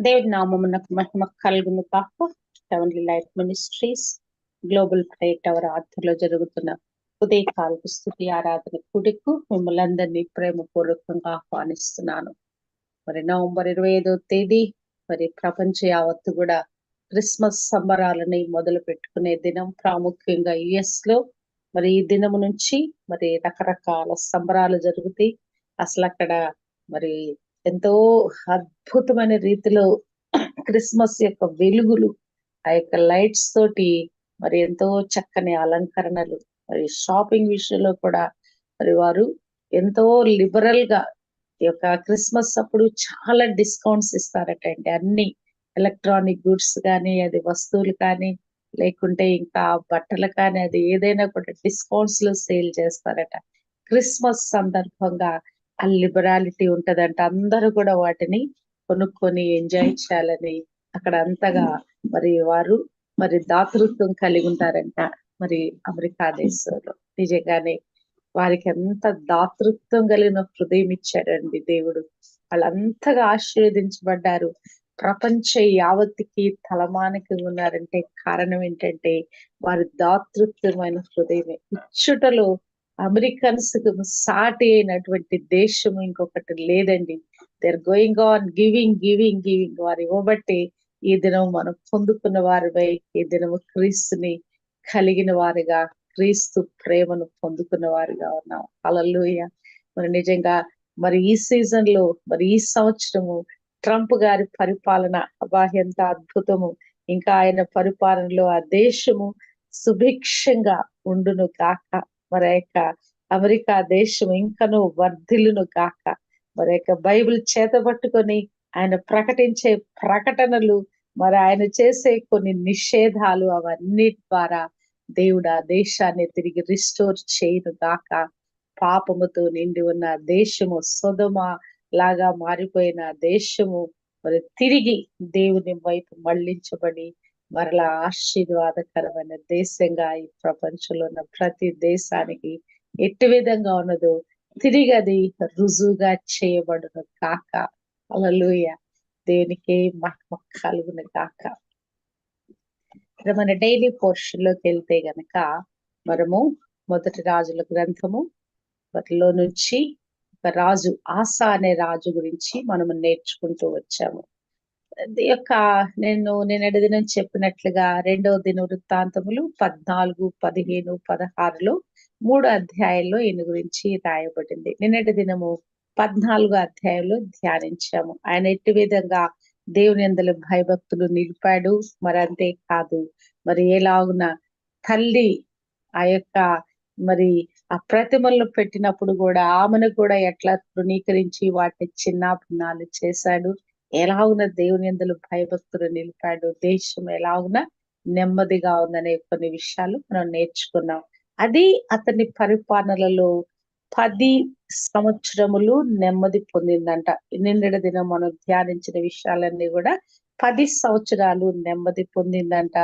దేవుడి నామమునకు మహిమ కలుగును కాక heavenly life ministries global prayer tower ఆధ్వర్యంలో జరుగుతున్న ఉదయకాలపు స్థుతి ఆరాధన కుడికు మిమ్మల్ని అందరినీ ప్రేమపూర్వకంగా ఆహ్వానిస్తున్నాను. మరి నవంబర్ ఇరవై ఐదో తేదీ మరి ప్రపంచ యావత్తు కూడా క్రిస్మస్ సంబరాలని మొదలు పెట్టుకునే దినం ప్రాముఖ్యంగా యుఎస్లో. మరి ఈ దినము నుంచి మరి రకరకాల సంబరాలు జరుగుతాయి. అసలు అక్కడ మరి ఎంతో అద్భుతమైన రీతిలో క్రిస్మస్ యొక్క వెలుగులు ఆ యొక్క లైట్స్ తోటి మరి ఎంతో చక్కని అలంకరణలు మరి షాపింగ్ విషయంలో కూడా మరి వారు ఎంతో లిబరల్గా ఈ యొక్క క్రిస్మస్ అప్పుడు చాలా డిస్కౌంట్స్ ఇస్తారటండి అన్ని ఎలక్ట్రానిక్ గుడ్స్ కానీ అది వస్తువులు కానీ లేకుంటే ఇంకా బట్టలు కానీ అది ఏదైనా కూడా డిస్కౌంట్స్లో సేల్ చేస్తారట. క్రిస్మస్ సందర్భంగా లిబరాలిటీ ఉంటదంట. అందరూ కూడా వాటిని కొనుక్కొని ఎంజాయ్ చేయాలని అక్కడ అంతగా మరి వారు మరి దాతృత్వం కలిగి ఉంటారంట మరి అమెరికా దేశంలో. నిజంగానే వారికి ఎంత దాతృత్వం కలిగిన హృదయం ఇచ్చాడండి దేవుడు. వాళ్ళంతగా ఆశీర్వదించబడ్డారు. ప్రపంచ యావత్తికి తలమానికి ఉన్నారంటే కారణం ఏంటంటే వారి దాతృత్వమైన హృదయమే. ఇచ్చుటలో అమెరికన్స్ సాటి అయినటువంటి దేశం ఇంకొకటి లేదండి. They're going on giving giving giving వారు ఇవ్వబట్టి ఈ దినం మనం పొందుకున్న వారిపై ఈ దినము క్రీస్తుని కలిగిన వారిగా క్రీస్తు ప్రేమను పొందుకున్న వారిగా ఉన్నాం. అలలుయ మరి నిజంగా మరి ఈ సీజన్లో మరి ఈ సంవత్సరము ట్రంప్ గారి పరిపాలన అబ్బా ఎంత అద్భుతము. ఇంకా ఆయన పరిపాలనలో ఆ దేశము సుభిక్షంగా ఉండును కాక మరి యొక్క అమెరికా దేశం ఇంకను వర్ధిల్లును కాక మరి యొక్క బైబిల్ చేత పట్టుకొని ఆయన ప్రకటించే ప్రకటనలు మరి ఆయన చేసే కొన్ని నిషేధాలు అవన్నీ ద్వారా దేవుడు ఆ దేశాన్ని తిరిగి రిస్టోర్ చేయను గాక. పాపముతో నిండి ఉన్న దేశము సుధమ లాగా మారిపోయిన దేశము మరి తిరిగి దేవుని వైపు మళ్ళించబడి మరలా ఆశీర్వాదకరమైన దేశంగా ఈ ప్రపంచంలో ఉన్న ప్రతి దేశానికి ఎట్టి విధంగా ఉన్నదో తిరిగి అది రుజువుగా చేయబడును కాక అలలుయ దేనికి మహిమ కలుగును కాక మన డైలీ పోర్షన్లోకి వెళ్తే గనక మనము మొదటి రాజుల గ్రంథము వాటిలో నుంచి ఒక రాజు ఆశ అనే రాజు గురించి మనము నేర్చుకుంటూ వచ్చాము. యొక్క నేను నేను దినం చెప్పినట్లుగా రెండవ దిన వృత్తాంతములు పద్నాలుగు పదిహేను పదహారులో మూడు అధ్యాయంలో ఈయన గురించి రాయబడింది. నిన్నటి దినము పద్నాలుగు అధ్యాయంలో ధ్యానించాము. ఆయన ఎట్టి విధంగా దేవుని అందరి భయభక్తులు నిలిపాడు? మరి అంతే కాదు మరి ఎలాగున తల్లి ఆ యొక్క మరి ఆ ప్రతిమలను పెట్టినప్పుడు కూడా ఆమెను కూడా ఎట్లా తృణీకరించి వాటిని చిన్న భిన్నాలు చేశాడు? ఎలాగున దేవుని ఎందులో భయభక్తులు నిలిపాడు. దేశం ఎలాగున నెమ్మదిగా ఉందనే కొన్ని విషయాలు మనం నేర్చుకున్నాం. అది అతని పరిపాలనలలో పది సంవత్సరములు నెమ్మది పొందిందంట. నిన్నటి దినం మనం ధ్యానించిన విషయాలన్నీ కూడా పది సంవత్సరాలు నెమ్మది పొందిందంట.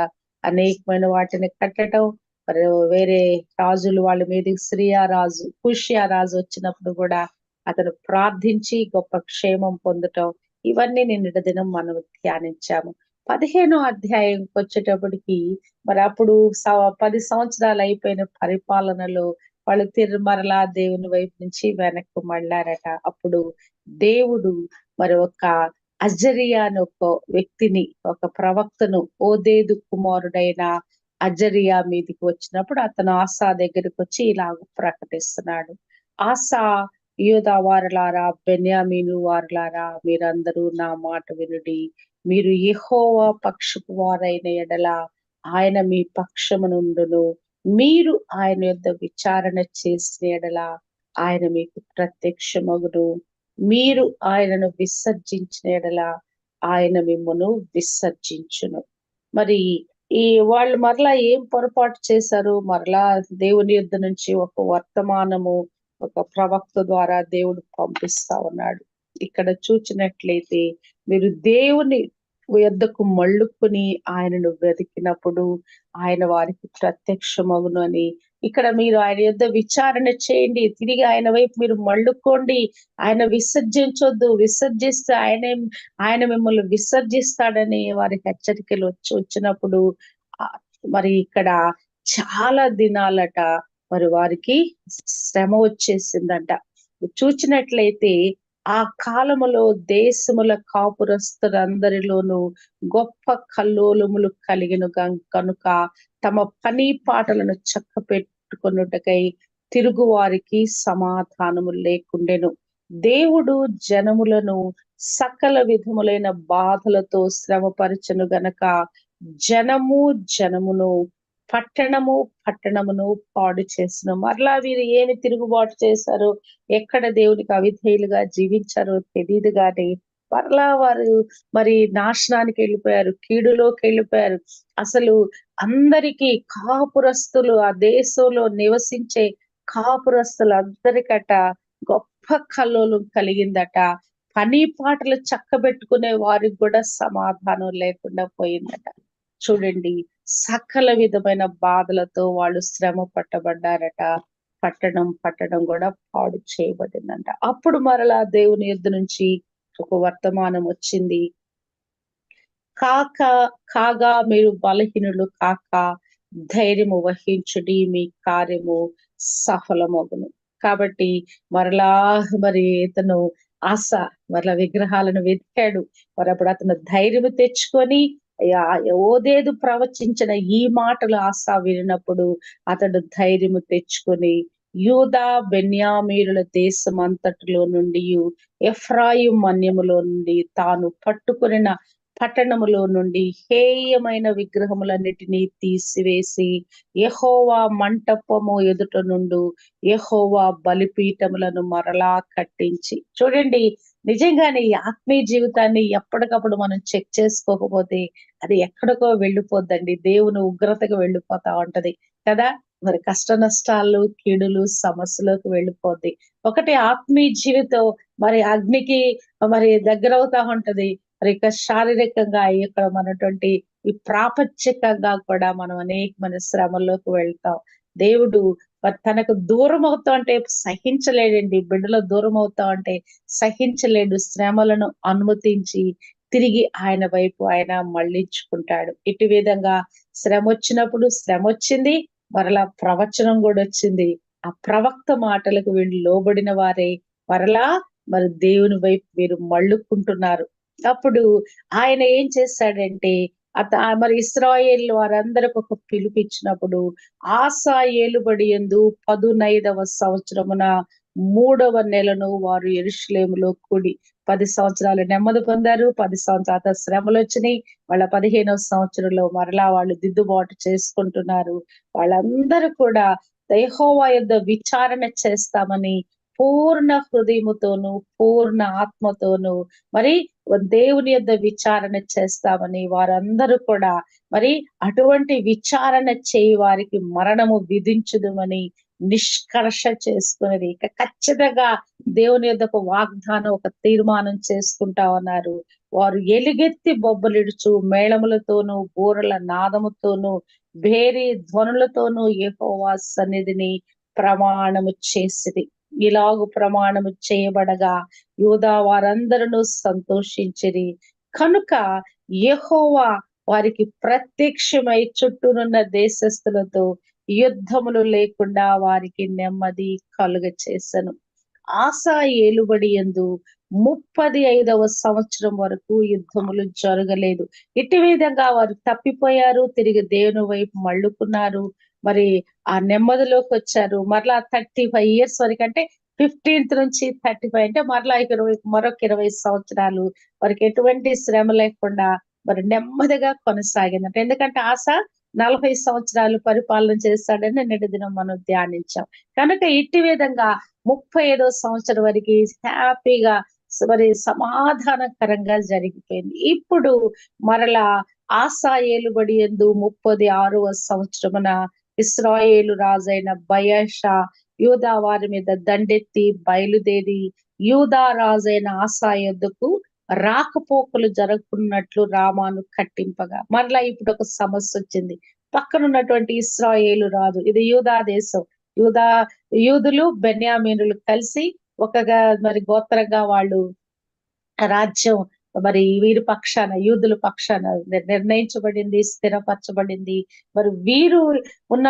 అనేకమైన వాటిని కట్టడం మరి వేరే రాజులు వాళ్ళ మీదకి శ్రీయా రాజు కుషియా రాజు వచ్చినప్పుడు కూడా అతను ప్రార్థించి గొప్ప క్షేమం పొందటం ఇవన్నీ నిన్నటి దినం మనం ధ్యానించాము. పదిహేనో అధ్యాయంకి వచ్చేటప్పటికి మరి అప్పుడు పది సంవత్సరాలు అయిపోయిన పరిపాలనలో వాళ్ళు తిరుమరలా దేవుని వైపు నుంచి వెనక్కు మళ్ళారట. అప్పుడు దేవుడు మరి ఒక అజరియా అని ఒక వ్యక్తిని ఒక ప్రవక్తను ఓదేదు కుమారుడైన అజరియా మీదికి వచ్చినప్పుడు అతను ఆశా దగ్గరికి వచ్చి ఇలాగ ప్రకటిస్తున్నాడు. ఆశా యూదా వారలారా బెన్యామీను వారలారా మీరందరూ నా మాట వినుడి. మీరు యహోవా పక్షపు వారైన ఎడల ఆయన మీ పక్షమునుండును. మీరు ఆయన యొక్క విచారణ చేసిన ఎడల ఆయన మీకు ప్రత్యక్షమగును. మీరు ఆయనను విసర్జించిన ఎడల ఆయన మిమ్మను విసర్జించును. మరి ఈ వాళ్ళు మరలా ఏం పొరపాటు చేశారు? మరలా దేవుని యుద్ధ నుంచి ఒక వర్తమానము ఒక ప్రవక్త ద్వారా దేవుడు పంపిస్తా ఉన్నాడు. ఇక్కడ చూచినట్లయితే మీరు దేవుని ఎద్దకు మళ్ళుకుని ఆయనను వెతికినప్పుడు ఆయన వారికి ప్రత్యక్షమగును అని. ఇక్కడ మీరు ఆయన యొద్ విచారణ చేయండి. తిరిగి ఆయన వైపు మీరు మళ్ళుకోండి. ఆయన విసర్జించొద్దు. విసర్జిస్తే ఆయన ఆయన మిమ్మల్ని విసర్జిస్తాడని వారి హెచ్చరికలు వచ్చి వచ్చినప్పుడు మరి ఇక్కడ చాలా దినాలట మరి వారికి శ్రమ వచ్చేసిందంట. చూచినట్లయితే ఆ కాలములో దేశముల కాపురస్తులందరిలోనూ గొప్ప కల్లోలములు కలిగిన కనుక తమ పని పాటలను చక్క పెట్టుకున్నటకై తిరుగువారికి సమాధానము లేకుండెను. దేవుడు జనములను సకల విధములైన బాధలతో శ్రమపరచను గనక జనము జనమును పట్టణము పట్టణమును పాడు చేసిన. మరలా వీరు ఏమి తిరుగుబాటు చేశారో ఎక్కడ దేవునికి అవిధేయులుగా జీవించారో తెలియదు కానీ మరలా వారు మరి నాశనానికి వెళ్ళిపోయారు కీడులోకి వెళ్ళిపోయారు. అసలు అందరికీ కాపురస్తులు ఆ దేశంలో నివసించే కాపురస్తులు అందరికట గొప్ప కల్లోలం కలిగిందట. పని పాటలు చక్కబెట్టుకునే వారికి కూడా సమాధానం లేకుండా పోయిందట. చూడండి సకల విధమైన బాధలతో వాళ్ళు శ్రమ పట్టబడ్డారట. పట్టణం పట్టడం కూడా పాడు చేయబడిందంట. అప్పుడు మరలా దేవుని యుద్ధ నుంచి ఒక వర్తమానం వచ్చింది. కాక కాగా మీరు బలహీనులు కాక ధైర్యము వహించుడి మీ కార్యము సఫలమగును. కాబట్టి మరలా మరి ఇతను ఆశ మరలా విగ్రహాలను వెతికాడు. మరి అప్పుడు అతను ధైర్యం తెచ్చుకొని ఓదేదు ప్రవచించిన ఈ మాటలు ఆశ వినినప్పుడు అతడు ధైర్యము తెచ్చుకొని యూదా బెన్యామీరుల దేశం అంతటిలో నుండి ఎఫ్రాయి మన్యములో నుండి తాను పట్టుకొనిన పట్టణములో నుండి హేయమైన విగ్రహములన్నిటినీ తీసివేసి యహోవా మంటపము ఎదుట నుండు యహోవా బలిపీఠములను మరలా కట్టించి. చూడండి నిజంగానే ఈ ఆత్మీయ జీవితాన్ని ఎప్పటికప్పుడు మనం చెక్ చేసుకోకపోతే అది ఎక్కడికో వెళ్ళిపోద్దండి. దేవుని ఉగ్రతకు వెళ్ళిపోతా ఉంటది. కదా? మరి కష్ట నష్టాలు కీడులు సమస్యలకు వెళ్ళిపోద్ది. ఒకటి ఆత్మీయ జీవితం మరి అగ్నికి మరి దగ్గర అవుతా ఉంటది. మరి ఇక శారీరకంగా ఇక్కడ మనటువంటి ఈ ప్రాపంచికంగా కూడా మనం అనేకమైన శ్రమల్లోకి వెళ్తాం. దేవుడు తనకు దూరం అవుతా అంటే సహించలేడండి. బిడ్డలో దూరం అవుతా అంటే సహించలేడు. శ్రమలను అనుమతించి తిరిగి ఆయన వైపు ఆయన మళ్ళించుకుంటాడు. ఇటు విధంగా శ్రమ వచ్చినప్పుడు శ్రమ వచ్చింది మరలా ప్రవచనం కూడా వచ్చింది. ఆ ప్రవక్త మాటలకు వీళ్ళు లోబడిన వారే మరలా మరి దేవుని వైపు వీరు మళ్ళుకుంటున్నారు. అప్పుడు ఆయన ఏం చేశాడంటే అత మరి ఇస్రాయేల్ వారందరికి ఒక పిలుపు ఇచ్చినప్పుడు ఆశా ఏలుబడి ఎందు పదునైదవ సంవత్సరమున మూడవ నెలను వారు ఎరుషులేములో కూడి పది సంవత్సరాలు నెమ్మది పొందారు. పది సంవత్సరాల శ్రమలు వచ్చినాయి. వాళ్ళ పదిహేనవ సంవత్సరంలో మరలా వాళ్ళు దిద్దుబాటు చేసుకుంటున్నారు. వాళ్ళందరూ కూడా యెహోవా యొద్ద విచారణ చేస్తామని పూర్ణ హృదయముతోను పూర్ణ ఆత్మతోను మరి దేవుని యొక్క విచారణ చేస్తామని వారందరూ కూడా మరి అటువంటి విచారణ చేయి వారికి మరణము విధించుదుమని నిష్కర్ష చేసుకునేది. ఇక ఖచ్చితంగా దేవుని యొక్క ఒక వాగ్దానం ఒక తీర్మానం చేసుకుంటా ఉన్నారు. వారు ఎలుగెత్తి బొబ్బలిడుచు మేళములతోనూ బూరల నాదముతోనూ భేరీ ధ్వనులతోనూ యెహోవా సన్నిధిని ప్రమాణము చేసిది ఇలాగు ప్రమాణము చేయబడగా యూదా వారందరూ సంతోషించిరి. కనుక యహోవా వారికి ప్రత్యక్షమై చుట్టూనున్న దేశస్థులతో యుద్ధములు లేకుండా వారికి నెమ్మది కలుగ చేశాను ఆశా ఏలుబడి ఎందు ముప్పది ఐదవ సంవత్సరం వరకు యుద్ధములు జరగలేదు. ఇటు విధంగా వారు తప్పిపోయారు తిరిగి దేవుని వైపు మళ్ళుకున్నారు. మరి ఆ నెమ్మదిలోకి వచ్చారు మరలా థర్టీ ఫైవ్ ఇయర్స్ వరకు అంటే ఫిఫ్టీన్త్ నుంచి థర్టీ ఫైవ్ అంటే మరలా ఇరవై మరొక ఇరవై సంవత్సరాలు వారికి ఎటువంటి శ్రమ లేకుండా మరి నెమ్మదిగా కొనసాగిందంట. ఎందుకంటే ఆశ నలభై సంవత్సరాలు పరిపాలన చేస్తాడని నిన్నటి దినం మనం ధ్యానించాం. కనుక ఇట్టి విధంగా ముప్పై ఐదో సంవత్సరం వరకు హ్యాపీగా మరి సమాధానకరంగా జరిగిపోయింది. ఇప్పుడు మరలా ఆశా ఏలుబడి ఎందు ముప్పది ఆరవ సంవత్సరమున ఇస్రాయేలు రాజైన బయషా యూదా వారి మీద దండెత్తి బయలుదేరి యూదా రాజైన ఆశా యొద్దకు రాకపోకలు జరగకున్నట్లు రామాను కట్టింపగా. మరలా ఇప్పుడు ఒక సమస్య వచ్చింది. పక్కన ఉన్నటువంటి ఇస్రాయేలు రాజు ఇది యూదా దేశం. యూదా యూదులు బెన్యామీనులు కలిసి ఒకగా మరి గోత్రంగా వాళ్ళు రాజ్యం మరి వీరి పక్షాన యూదుల పక్షాన నిర్ణయించబడింది స్థిరపరచబడింది. మరి వీరు ఉన్న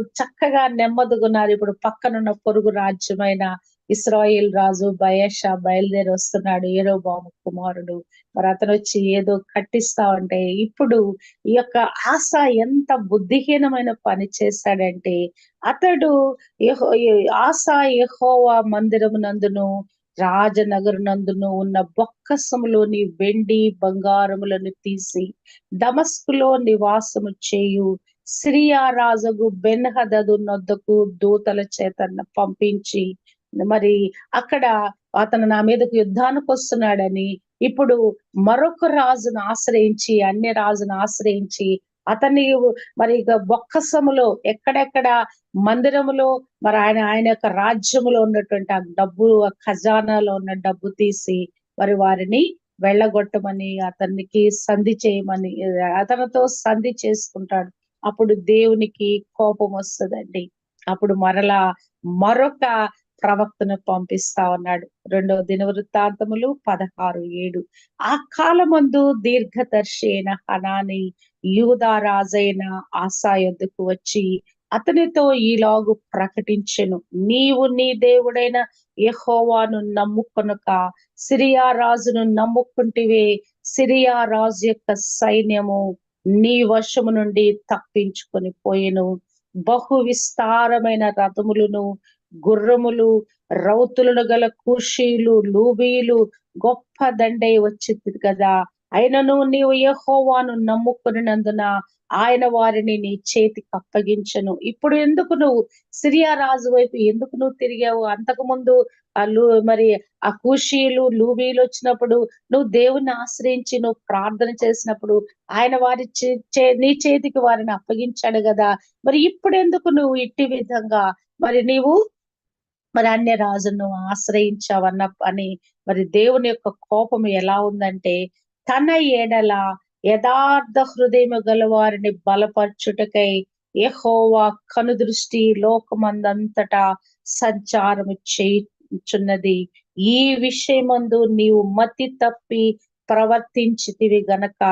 చక్కగా నెమ్మదిగున్నారు. ఇప్పుడు పక్కనున్న పొరుగు రాజ్యమైన ఇస్రాయిల్ రాజు బయేషా బయలుదేరి వస్తున్నాడు ఏరోబాబు కుమారుడు. మరి అతను వచ్చి ఏదో కట్టిస్తా ఉంటే ఇప్పుడు ఈ యొక్క ఆశ ఎంత బుద్ధిహీనమైన పని చేశాడంటే అతడు యెహో- ఆశ యెహోవా మందిరమునందును రాజనగరునందును ఉన్న బొక్కసములోని వెండి బంగారములను తీసి దమస్కులో నివాసము చేయు సిరియా రాజుకు బెన్హదదు నొద్దకు దూతల చేత పంపించి మరి అక్కడ అతను నా మీదకు యుద్ధానికి వస్తున్నాడని ఇప్పుడు మరొక రాజును ఆశ్రయించి అన్య రాజును ఆశ్రయించి అతన్ని మరి ఇక బొక్కసములో ఎక్కడెక్కడ మందిరములో మరి ఆయన ఆయన యొక్క రాజ్యములో ఉన్నటువంటి ఆ డబ్బు ఖజానాలో ఉన్న డబ్బు తీసి మరి వారిని వెళ్ళగొట్టమని అతనికి సంధి చేయమని అతనితో సంధి చేసుకుంటాడు. అప్పుడు దేవునికి కోపం వస్తుందండి. అప్పుడు మరలా మరొక ప్రవక్తను పంపిస్తా ఉన్నాడు. రెండవ దినవృత్తాంతములు పదహారు ఏడు. ఆ కాలమందు దీర్ఘదర్శి అయిన హనాని యూదా రాజైన ఆశా యొద్దకు వచ్చి అతనితో ఈలాగు ప్రకటించెను. నీవు నీ దేవుడైన యహోవాను నమ్ముకొనుక సిరియా రాజును నమ్ముకుంటివే. సిరియా రాజు యొక్క సైన్యము నీ వశము నుండి తప్పించుకొని పోయెను. బహు విస్తారమైన రథములను గుర్రములు రౌతులను గల కూషీలు లూబీలు గొప్ప దండై వచ్చింది కదా. అయినను నీవు యహోవాను నమ్ముకున్నందున ఆయన వారిని నీ చేతికి అప్పగించను. ఇప్పుడు ఎందుకు నువ్వు సిరియా రాజు వైపు ఎందుకు నువ్వు తిరిగావు? అంతకు ముందు ఆ లూ మరి ఆ కూషీలు లూబీలు వచ్చినప్పుడు నువ్వు దేవుని ఆశ్రయించి నువ్వు ప్రార్థన చేసినప్పుడు ఆయన వారి చే- చే- నీ చేతికి వారిని అప్పగించాడు కదా. మరి ఇప్పుడు ఎందుకు నువ్వు ఇట్టి విధంగా మరి నీవు మరి అన్య రాజును ఆశ్రయించావన్న అని మరి దేవుని యొక్క కోపం ఎలా ఉందంటే తన ఏడల యథార్థ హృదయం గల వారిని బలపరచుటకై యహోవా కనుదృష్టి లోకమందంతటా సంచారము చేయుచున్నది. ఈ విషయమందు నీవు మతి తప్పి ప్రవర్తించితివి గనక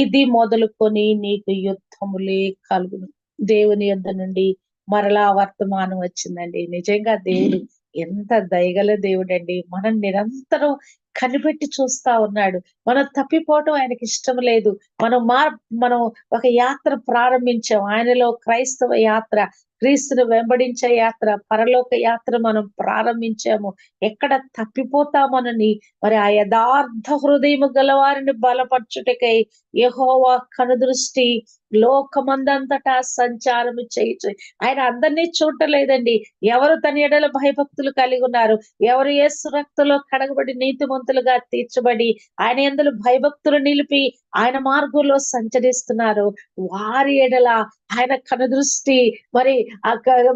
ఇది మొదలుకొని నీకు యుద్ధములే కలుగును. దేవుని యొద్ద నుండి మరలా వర్తమానం వచ్చిందండి. నిజంగా దేవుడు ఎంత దయగల దేవుడండి. మనం నిరంతరం కనిపెట్టి చూస్తా ఉన్నాడు. మనం తప్పిపోవటం ఆయనకి ఇష్టం లేదు. మనం మార్ మనం ఒక యాత్ర ప్రారంభించాం. ఆయనలో క్రైస్తవ యాత్ర క్రీస్తును వెంబడించే యాత్ర పరలోక యాత్ర మనం ప్రారంభించాము. ఎక్కడ తప్పిపోతామనని మరి ఆ యథార్థ హృదయం గలవారిని బలపరచుటకై యహోవా కనుదృష్టి లోకమందంతటా సంచారము చేయొచ్చు ఆయన అందరినీ చూడలేదండి. ఎవరు తన ఎడల భయభక్తులు కలిగి ఉన్నారు? ఎవరు ఏ రక్తలో కడగబడి నీతిమంతులుగా తీర్చబడి ఆయన ఎందులో భయభక్తులు నిలిపి ఆయన మార్గంలో సంచరిస్తున్నారు? వారి ఎడల ఆయన కనుదృష్టి మరి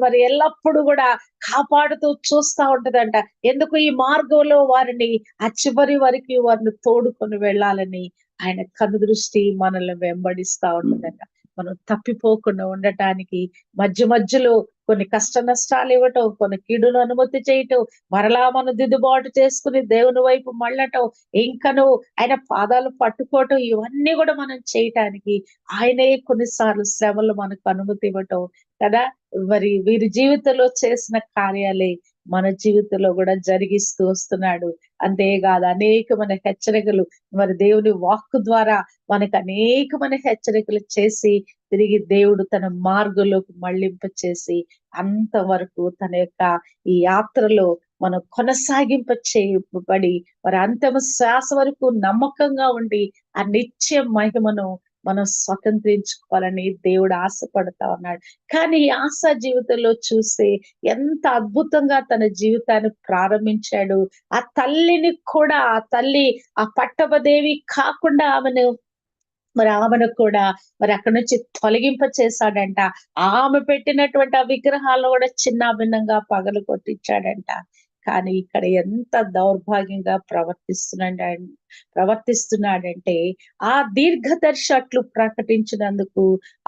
మరి ఎల్లప్పుడూ కూడా కాపాడుతూ చూస్తా ఉంటదంట. ఎందుకు ఈ మార్గంలో వారిని ఆ చివరి వరకు వారిని తోడుకొని వెళ్ళాలని? ఆయన కనుదృష్టి మనల్ని వెంబడిస్తా ఉంటుందంట. మనం తప్పిపోకుండా ఉండటానికి మధ్య మధ్యలో కొన్ని కష్ట నష్టాలు ఇవ్వటం కొన్ని కీడును అనుమతి చేయటం మరలా మనం దిద్దుబాటు చేసుకుని దేవుని వైపు మళ్ళటం ఇంకను ఆయన పాదాలు పట్టుకోవటం ఇవన్నీ కూడా మనం చేయటానికి ఆయనే కొన్నిసార్లు శ్రమలు మనకు అనుమతి ఇవ్వటం కదా. మరి వీరి జీవితంలో చేసిన కార్యాలే మన జీవితంలో కూడా జరిగిస్తూ వస్తున్నాడు. అంతేకాదు అనేకమైన హెచ్చరికలు మరి దేవుని వాక్కు ద్వారా మనకు అనేకమైన హెచ్చరికలు చేసి తిరిగి దేవుడు తన మార్గంలోకి మళ్ళింప చేసి అంతవరకు తన యొక్క ఈ యాత్రలో మనం కొనసాగింప చేయబడి మరి అంతమ శ్వాస వరకు నమ్మకంగా ఉండి ఆ నిత్య మహిమను మనం స్వతంత్రించుకోవాలని దేవుడు ఆశపడతా ఉన్నాడు. కానీ ఈ ఆశ జీవితంలో చూస్తే ఎంత అద్భుతంగా తన జీవితాన్ని ప్రారంభించాడు. ఆ తల్లిని కూడా ఆ తల్లి ఆ పట్టపదేవి కాకుండా ఆమెను మరి ఆమెను కూడా మరి అక్కడి నుంచి తొలగింప చేశాడంట. ఆమె పెట్టినటువంటి ఆ విగ్రహాలను కూడా చిన్న భిన్నంగా పగలు కొట్టించాడంట కానీ ఇక్కడ ఎంత దౌర్భాగ్యంగా ప్రవర్తిస్తున్నాడు ప్రవర్తిస్తున్నాడంటే ఆ దీర్ఘదర్శి అట్లు ప్రకటించినందుకు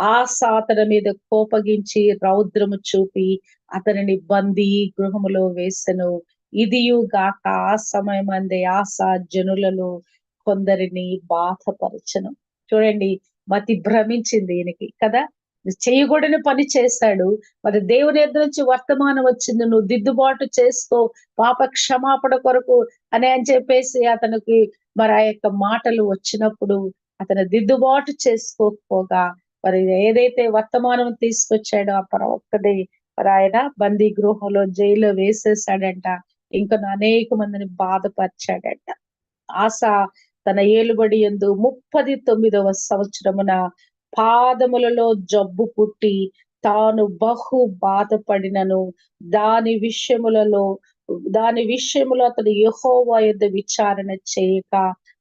ఆ సాతన మీద కోపగించి రౌద్రము చూపి అతనిని బందీ గృహములో వేసెను. ఇదియుగాక ఆ సమయం అందే ఆశా జనులలో కొందరిని బాధపరచను. చూడండి మతి భ్రమించింది ఈయనకి కదా? చేయకూడని పని చేశాడు. మరి దేవుని ఎదురు నుంచి వర్తమానం వచ్చింది. నువ్వు దిద్దుబాటు చేసుకో. పాప క్షమాపణ కొరకు అని అని చెప్పేసి అతనికి మరి ఆ యొక్క మాటలు వచ్చినప్పుడు అతను దిద్దుబాటు చేసుకోకపోగా మరి ఏదైతే వర్తమానం తీసుకొచ్చాడో ఆ ప్రవక్తది మరి ఆయన బందీ గృహంలో జైల్లో వేసేసాడంట ఇంకా అనేక మందిని బాధపరిచాడంట. ఆశ తన ఏలుబడి ఎందు ముప్పది తొమ్మిదవ సంవత్సరమున పాదములలో జబ్బు పుట్టి తాను బహు బాధపడినను. దాని విషయములలో దాని విషయములో అతడు యహోవా యొద్ద విచారణ చేయక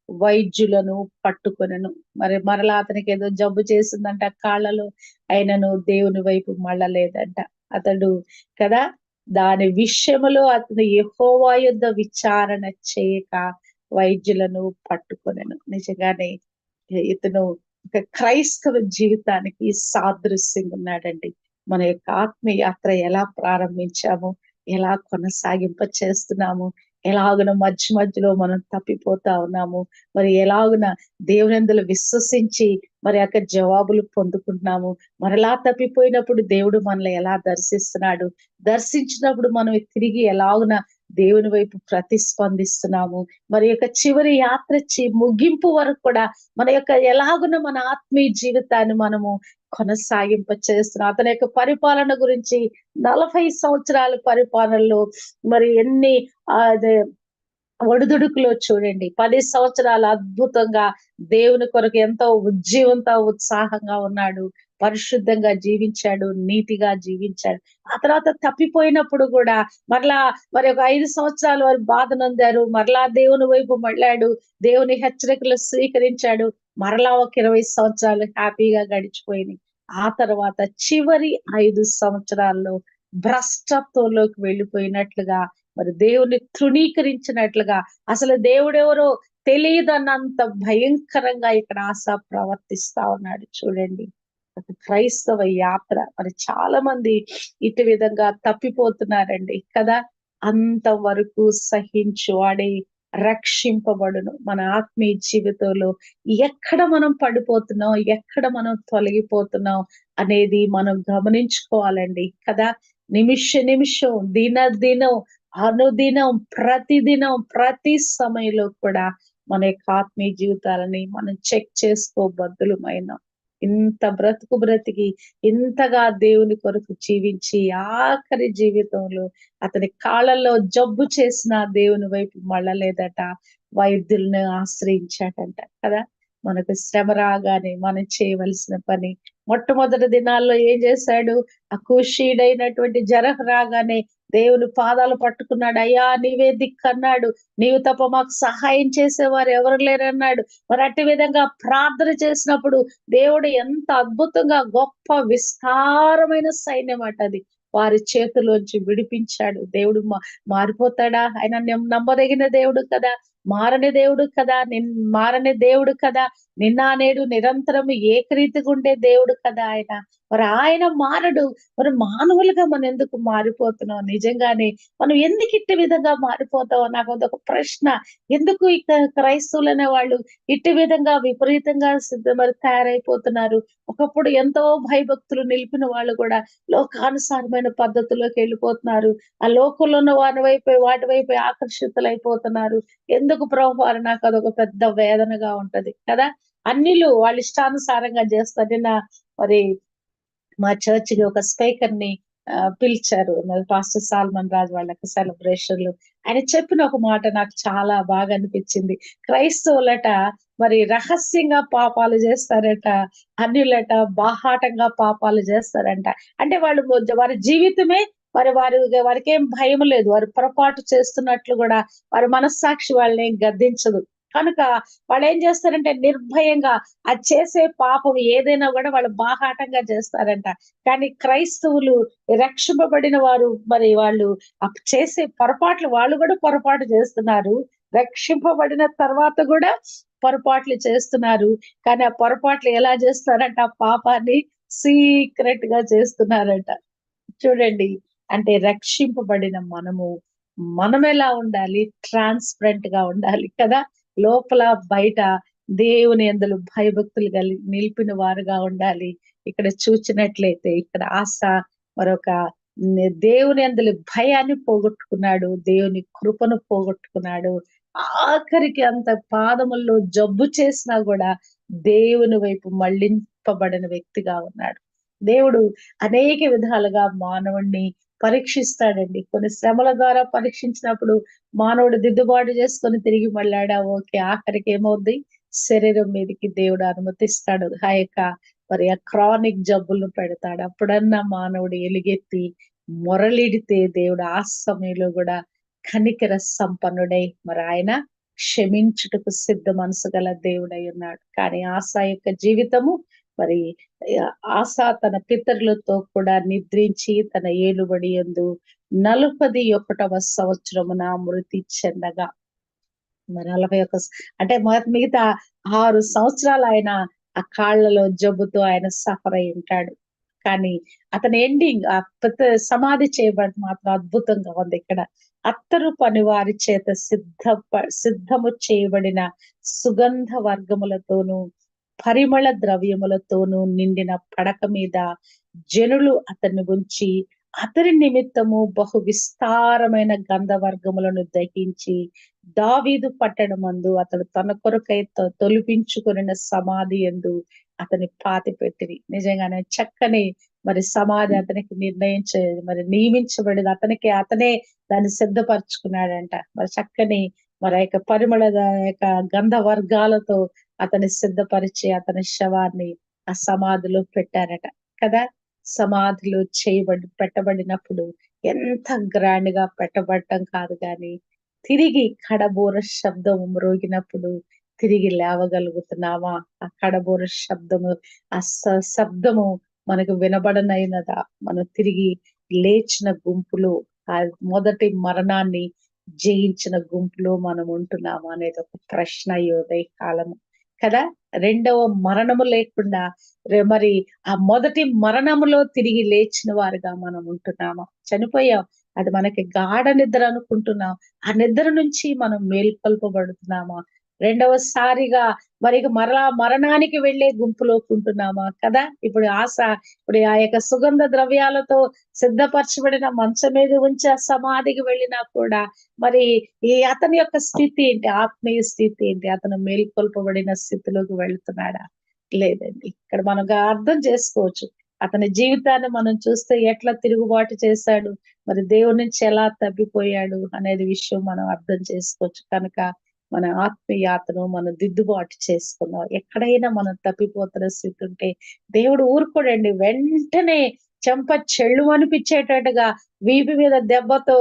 వైద్యులను పట్టుకొనను. మరి మరలా అతనికి ఏదో జబ్బు చేసిందంట కాళ్ళలో అయినను దేవుని వైపు మళ్ళలేదంట. అతడు కదా దాని విషయములో అతను యహోవా యొద్ద విచారణ చేయక వైద్యులను పట్టుకొనెను. నిజంగానే ఇతను ఒక క్రైస్తవ జీవితానికి సాదృశ్యంగా ఉన్నాడండి మన యొక్క ఆత్మయాత్ర ఎలా ప్రారంభించాము ఎలా కొనసాగింప చేస్తున్నాము ఎలాగున మధ్య మధ్యలో మనం తప్పిపోతా ఉన్నాము మరి ఎలాగున దేవునందులు విశ్వసించి మరి యొక్క జవాబులు పొందుకుంటున్నాము మరలా తప్పిపోయినప్పుడు దేవుడు మనల్ని ఎలా దర్శిస్తున్నాడు దర్శించినప్పుడు మనం తిరిగి ఎలాగున దేవుని వైపు ప్రతిస్పందిస్తున్నాము. మరి యొక్క చివరి యాత్ర చి- ముగింపు వరకు కూడా మన యొక్క ఎలాగున మన ఆత్మీయ జీవితాన్ని మనము కొనసాగింప చేస్తున్నాం. అతని యొక్క పరిపాలన గురించి నలభై సంవత్సరాల పరిపాలనలో మరి ఎన్ని అదే ఒడిదుడుకులో చూడండి. పది సంవత్సరాలు అద్భుతంగా దేవుని కొరకు ఎంతో ఉజ్జీవంతో ఉత్సాహంగా ఉన్నాడు. పరిశుద్ధంగా జీవించాడు నీతిగా జీవించాడు. ఆ తర్వాత తప్పిపోయినప్పుడు కూడా మరలా మరి ఒక ఐదు సంవత్సరాలు వారు బాధ నొందారు. మరలా దేవుని వైపు మళ్ళాడు. దేవుని హెచ్చరికలు స్వీకరించాడు. మరలా ఒక ఇరవై సంవత్సరాలు హ్యాపీగా గడిచిపోయినాయి ఆ తర్వాత చివరి ఐదు సంవత్సరాల్లో భ్రష్టత్వంలోకి వెళ్ళిపోయినట్లుగా మరి దేవుని తృణీకరించినట్లుగా అసలు దేవుడెవరో తెలియదన్నంత భయంకరంగా ఇక్కడ ఆశ ప్రవర్తిస్తా ఉన్నాడు. చూడండి. క్రైస్తవ యాత్ర. మరి చాలా మంది ఇటు విధంగా తప్పిపోతున్నారండి. కదా? అంతవరకు సహించు వాడే రక్షింపబడును. మన ఆత్మీయ జీవితంలో ఎక్కడ మనం పడిపోతున్నాం ఎక్కడ మనం తొలగిపోతున్నాం అనేది మనం గమనించుకోవాలండి. కదా? నిమిష నిమిషం దిన దినం అనుదినం ప్రతిదినం ప్రతి సమయంలో కూడా మన యొక్క ఆత్మీయ జీవితాలని మనం చెక్ చేసుకోబద్దులమైన. ఇంత బ్రతుకు బ్రతికి ఇంతగా దేవుని కొరకు జీవించి ఆఖరి జీవితంలో అతని కాళ్ళల్లో జబ్బు చేసిన దేవుని వైపు మళ్ళలేదట వైద్యులను ఆశ్రయించాడంట కదా. మనకు శ్రమ రాగానే మనం చేయవలసిన పని మొట్టమొదటి దినాల్లో ఏం చేశాడు? ఆ కుషీడైనటువంటి జరహ రాగానే దేవుని పాదాలు పట్టుకున్నాడు. అయ్యా నీవే దిక్కన్నాడు. నీవు తప్ప మాకు సహాయం చేసేవారు ఎవరు లేరన్నాడు. మరి అట్టి విధంగా ప్రార్థన చేసినప్పుడు దేవుడు ఎంత అద్భుతంగా గొప్ప విస్తారమైన సైన్యం అట అది. వారి చేతిలోంచి విడిపించాడు. దేవుడు మా- మారిపోతాడా? ఆయన నమ్మదగిన దేవుడు కదా. మారని దేవుడు కదా నిన్ మారని దేవుడు కదా నిన్న నేడు నిరంతరం ఏకరీతిగా ఉండే దేవుడు కదా ఆయన. మరి ఆయన మారడు. మరి మానవులుగా మనం ఎందుకు మారిపోతున్నాం? నిజంగానే మనం ఎందుకు ఇట్టి విధంగా మారిపోతాం? నాకు ఒక ప్రశ్న. ఎందుకు ఇక క్రైస్తవులు అనే వాళ్ళు ఇట్టి విధంగా విపరీతంగా సిద్ధ మరి తయారైపోతున్నారు? ఒకప్పుడు ఎంతో భయభక్తులు నిలిపిన వాళ్ళు కూడా లోకానుసారమైన పద్ధతిలోకి వెళ్ళిపోతున్నారు. ఆ లోకంలో ఉన్న వారి వైపు వాటి వైపు ఆకర్షితులైపోతున్నారు. ఎందుకు ప్రభు నాకు అదొక పెద్ద వేదనగా ఉంటది. కదా? అన్నిలు వాళ్ళ ఇష్టానుసారంగా చేస్తారు. నిన్న మరి మా చర్చ్కి ఒక స్పీకర్ని పిలిచారు. మరి పాస్టర్ సాల్మన్ రాజు వాళ్ళకి సెలబ్రేషన్లు ఆయన చెప్పిన ఒక మాట నాకు చాలా బాగా అనిపించింది. క్రైస్తవులట మరి రహస్యంగా పాపాలు చేస్తారట అన్యులట బాహాటంగా పాపాలు చేస్తారంట. అంటే వాళ్ళు వారి జీవితమే మరి వారి వారికి ఏం భయం లేదు. వారు పొరపాటు చేస్తున్నట్లు కూడా వారి మనస్సాక్షి వాళ్ళని ఏం గద్దించదు. కనుక వాళ్ళు ఏం చేస్తారంటే నిర్భయంగా అది చేసే పాపం ఏదైనా కూడా వాళ్ళు బాహాటంగా చేస్తారంట. కానీ క్రైస్తవులు రక్షింపబడిన వారు మరి వాళ్ళు చేసే పొరపాట్లు వాళ్ళు కూడా పొరపాటు చేస్తున్నారు. రక్షింపబడిన తర్వాత కూడా పొరపాట్లు చేస్తున్నారు. కానీ ఆ పొరపాట్లు ఎలా చేస్తారంట ఆ పాపాన్ని సీక్రెట్గా చేస్తున్నారంట. చూడండి అంటే రక్షింపబడిన మనము మనం ఎలా ఉండాలి? ట్రాన్స్పరెంట్గా ఉండాలి కదా? లోపల బయట దేవుని ఎందులో భయభక్తులు కలి నిలిపిన వారుగా ఉండాలి. ఇక్కడ చూచినట్లయితే ఇక్కడ ఆశ మరొక దేవుని అందులో భయాన్ని పోగొట్టుకున్నాడు దేవుని కృపను పోగొట్టుకున్నాడు. ఆఖరికి అంత పాదముల్లో జబ్బు చేసినా కూడా దేవుని వైపు మళ్ళింపబడిన వ్యక్తిగా ఉన్నాడు. దేవుడు అనేక విధాలుగా మానవుణ్ణి పరీక్షిస్తాడండి. కొన్ని శ్రమల ద్వారా పరీక్షించినప్పుడు మానవుడు దిద్దుబాటు చేసుకొని తిరిగి మళ్ళాడా? ఓకే ఆఖరికి ఏమవుద్ది? శరీరం మీదకి దేవుడు అనుమతిస్తాడు. ఆ యొక్క మరి ఆ క్రానిక్ జబ్బులను పెడతాడు. అప్పుడన్నా మానవుడు ఎలుగెత్తి మొరలిడితే దేవుడు ఆ సమయంలో కూడా కనికర సంపన్నుడై మరి ఆయన క్షమించుటకు సిద్ధ మనసు గల దేవుడై ఉన్నాడు. కానీ ఆశ యొక్క జీవితము మరి ఆశ తన పితరులతో కూడా నిద్రించి తన ఏలుబడి ఎందు నలుపది ఒకటవ సంవత్సరమున మృతి చెందగా. మరి నలభై ఒక అంటే మిగతా ఆరు సంవత్సరాలు ఆయన ఆ కాళ్ళలో జబ్బుతో ఆయన సఫర్ అయి ఉంటాడు. కానీ అతని ఎండింగ్ ఆ పెద్ద సమాధి చేయబడి మాత్రం అద్భుతంగా ఉంది ఇక్కడ. అత్తరు పని వారి చేత సిద్ధ సిద్ధము చేయబడిన సుగంధ వర్గములతోనూ పరిమళ ద్రవ్యములతోనూ నిండిన పడక మీద జనులు అతన్ని ఉంచి అతని నిమిత్తము బహు విస్తారమైన గంధవర్గములను దహించి దావీదు పట్టణమందు అతడు తన కొరకై తొలిపించుకున్న సమాధి ఎందు అతని పాతి పెట్టిరి. నిజంగానే చక్కని మరి సమాధి అతనికి నిర్ణయించ మరి నియమించబడింది. అతనికి అతనే దాన్ని సిద్ధపరచుకున్నాడంట. మరి చక్కని మరి యొక్క పరిమళ యొక్క గంధ వర్గాలతో అతని సిద్ధపరిచి అతని శవాన్ని ఆ సమాధిలో పెట్టారట. కదా? సమాధిలో చేయబడి పెట్టబడినప్పుడు ఎంత గ్రాండ్గా పెట్టబడటం కాదు కానీ తిరిగి కడబోర శబ్దం మ్రోగినప్పుడు తిరిగి లేవగలుగుతున్నామా? ఆ కడబోర శబ్దము ఆ స- శబ్దము మనకు వినబడనైనదా? మనం తిరిగి లేచిన గుంపులో ఆ మొదటి మరణాన్ని జయించిన గుంపులో మనం ఉంటున్నామా? అనేది ఒక ప్రశ్న ఈ ఉదయ కాలము కదా? రెండవ మరణము లేకుండా మరి ఆ మొదటి మరణములో తిరిగి లేచిన వారుగా మనం ఉంటున్నామా? చనిపోయాం. అది మనకి గాఢ నిద్ర అనుకుంటున్నాం. ఆ నిద్ర నుంచి మనం మేల్కొల్పబడుతున్నామా? రెండవసారిగా మరి మరలా మరణానికి వెళ్ళే గుంపులోకి ఉంటున్నామా కదా? ఇప్పుడు ఆశ ఇప్పుడు ఆ యొక్క సుగంధ ద్రవ్యాలతో సిద్ధపరచబడిన మంచం మీద ఉంచి ఆ సమాధికి వెళ్ళినా కూడా మరి ఈ అతని యొక్క స్థితి ఏంటి? ఆత్మీయ స్థితి ఏంటి? అతను మేల్కొల్పబడిన స్థితిలోకి వెళ్తున్నాడా? లేదండి. ఇక్కడ మనం అర్థం చేసుకోవచ్చు. అతని జీవితాన్ని మనం చూస్తే ఎట్లా తిరుగుబాటు చేశాడు? మరి దేవుడి నుంచి ఎలా తప్పిపోయాడు అనేది విషయం మనం అర్థం చేసుకోవచ్చు. కనుక మన ఆత్మీయాతను మనం దిద్దుబాటు చేసుకుందాం ఎక్కడైనా మనం తప్పిపోతున్న స్థితి ఉంటే దేవుడు ఊరుకోడండి. వెంటనే చెంప చెళ్ళు అనిపించేటట్టుగా వీపు మీద దెబ్బతో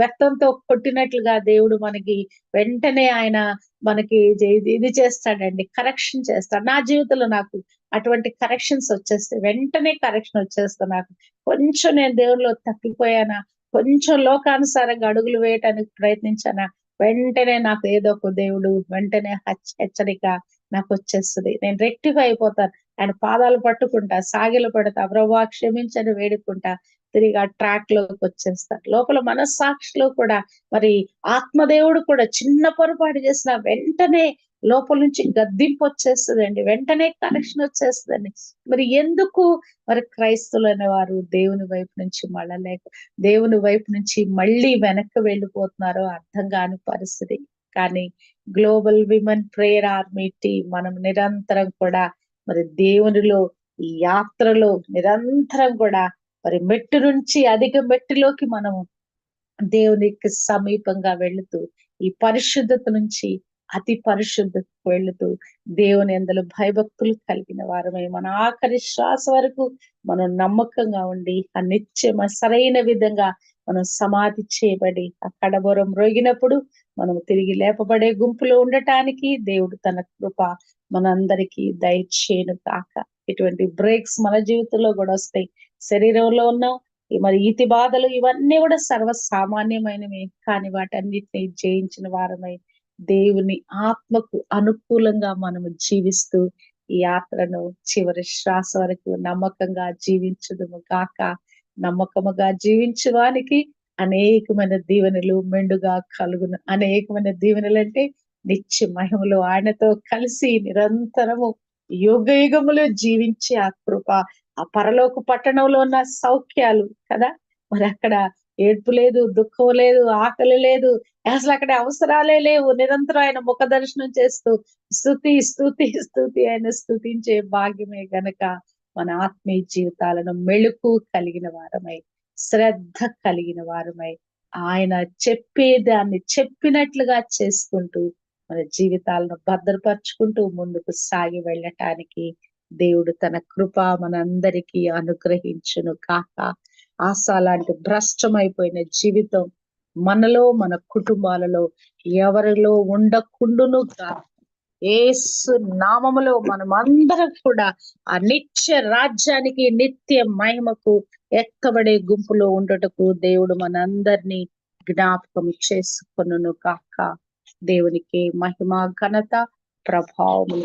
బెత్తంతో కొట్టినట్లుగా దేవుడు మనకి వెంటనే ఆయన మనకి ఇది ఇది చేస్తాడండి. కరెక్షన్ చేస్తాడు. నా జీవితంలో నాకు అటువంటి కరెక్షన్స్ వచ్చేస్తే వెంటనే కరెక్షన్ వచ్చేస్తా నాకు. కొంచెం నేను దేవుడిలో తప్పిపోయానా? కొంచెం లోకానుసారంగా అడుగులు వేయటానికి ప్రయత్నించానా? వెంటనే నాకు ఏదో ఒక దేవుడు వెంటనే హెచ్చరిక నాకు వచ్చేస్తుంది. నేను రెక్టిఫై అయిపోతాను ఆయన పాదాలు పట్టుకుంటా సాగిలు పడతా ప్రభా క్షమించని వేడుకుంటా. తిరిగి ఆ ట్రాక్లోకి వచ్చేస్తా. లోపల మనస్సాక్షిలో కూడా మరి ఆత్మదేవుడు కూడా చిన్న పొరపాటు చేసిన వెంటనే లోపల నుంచి గద్దింపు వచ్చేస్తుందండి. వెంటనే కనెక్షన్ వచ్చేస్తుందండి. మరి ఎందుకు మరి క్రైస్తవులు అనేవారు దేవుని వైపు నుంచి మళ్ళలేక దేవుని వైపు నుంచి మళ్ళీ వెనక్కి వెళ్ళిపోతున్నారో అర్థం కాని పరిస్థితి. కానీ global women prayer army team మనం నిరంతరం కూడా మరి దేవునిలో ఈ యాత్రలో నిరంతరం కూడా మరి మెట్టు నుంచి అధిక మెట్టులోకి మనం దేవునికి సమీపంగా వెళుతూ ఈ పరిశుద్ధత నుంచి అతి పరిశుద్ధకు వెళుతూ దేవుని ఎందులో భయభక్తులు కలిగిన వారమై మన ఆఖరి శ్వాస వరకు మనం నమ్మకంగా ఉండి ఆ నిత్యమ సరైన విధంగా మనం సమాధి చేయబడి ఆ కడబోరం రోగినప్పుడు మనం తిరిగి లేపబడే గుంపులో ఉండటానికి దేవుడు తన కృప మనందరికీ దయచేయను కాక ఇటువంటి బ్రేక్స్ మన జీవితంలో కూడా వస్తాయి. శరీరంలో ఉన్న మరి ఈతి బాధలు ఇవన్నీ కూడా సర్వసామాన్యమైనవి కానీ వాటన్నిటిని జయించిన వారమై దేవుని ఆత్మకు అనుకూలంగా మనము జీవిస్తూ ఈ యాత్రను చివరి శ్వాస వరకు నమ్మకంగా జీవించదుము కాక నమ్మకముగా జీవించడానికి అనేకమైన దీవెనలు మెండుగా కలుగును. అనేకమైన దీవెనలు అంటే నిత్య మహిమలు ఆయనతో కలిసి నిరంతరము యుగ యుగములో జీవించే ఆ కృప. ఆ పరలోక పట్టణంలో ఉన్న సౌఖ్యాలు కదా. మరి అక్కడ ఏడ్పు లేదు దుఃఖం లేదు ఆకలి లేదు. అసలు అక్కడ అవసరాలే లేవు. నిరంతరం ఆయన ముఖ దర్శనం చేస్తూ స్థుతి స్థుతి స్థుతి ఆయన స్థుతించే భాగ్యమే గనక మన ఆత్మీయ జీవితాలను మెళుకు కలిగిన వారమై శ్రద్ధ కలిగిన వారమై ఆయన చెప్పేదాన్ని చెప్పినట్లుగా చేసుకుంటూ మన జీవితాలను భద్రపరుచుకుంటూ ముందుకు సాగి వెళ్ళటానికి దేవుడు తన కృప మనందరికీ అనుగ్రహించును కాక. ఆశ లాంటి భ్రష్టమైపోయిన జీవితం మనలో మన కుటుంబాలలో ఎవరిలో ఉండకుండును ఏసు నామములో మనమందరం కూడా ఆ నిత్య రాజ్యానికి నిత్య మహిమకు ఎక్కబడే గుంపులో ఉండటకు దేవుడు మనందరినీ జ్ఞాపకం చేసుకొనును కాక దేవునికి మహిమ ఘనత ప్రభావము